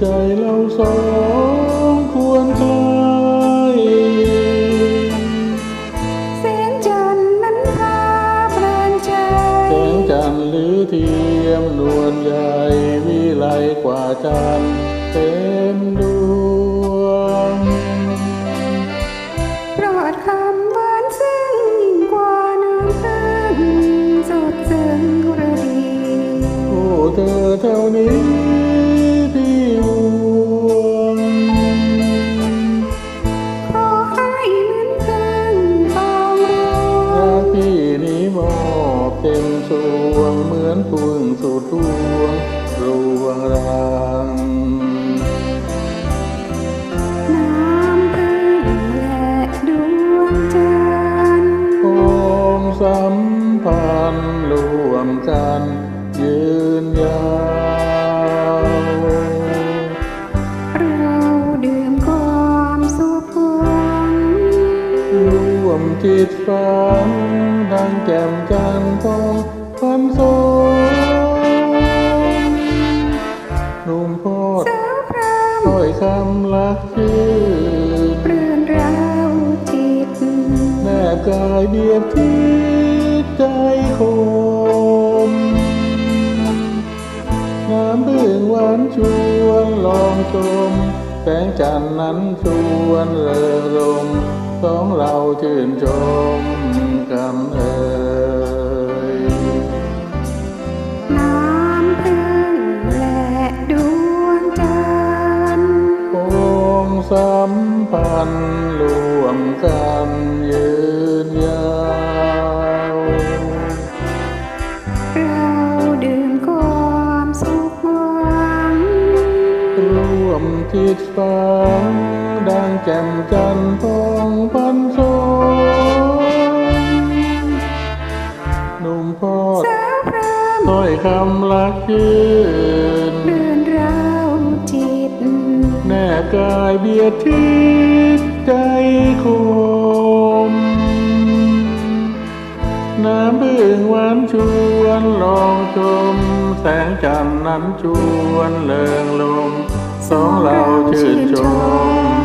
ใจเราสองควรคลายแสงจันทร์นั้นพาปราณใจแสงจันทร์หรือเทียมนวลใหญ่วิไลกว่าจันทร์เต็มดว สวงเหมือนพึ่งสุดรวงรวงรังน้ำพึ่งและดวงจันทร์อมสัมพันธ์รวมกันยืนยาวเราดื่มความสุขรวมจิตฝันดังแก่มกันทอง โซหนุ่มโพดสาวพรามถ้อยคำลักชื่อเปลื่อนราวจิต แนบกายเบียดที่ใจคมน้ำพึ่งหวานชวนลองชมแสงจันทร์นั้นชวนเริงรมสองเราชื่นชมกัน นธ์รวมกันยืนยาวเราดื่มความสุขหวังร่วมจิตฟังดังแจ่มจันทร์ทองพันโซหนุ่มพอดสาวพรามถ้อยคำลักยืน กายเบียดทิศใจคมน้ำพึ่งหวานชวนลองชม แสงจันทร์นั้นชวนเลิงลม สองเราชื่นชม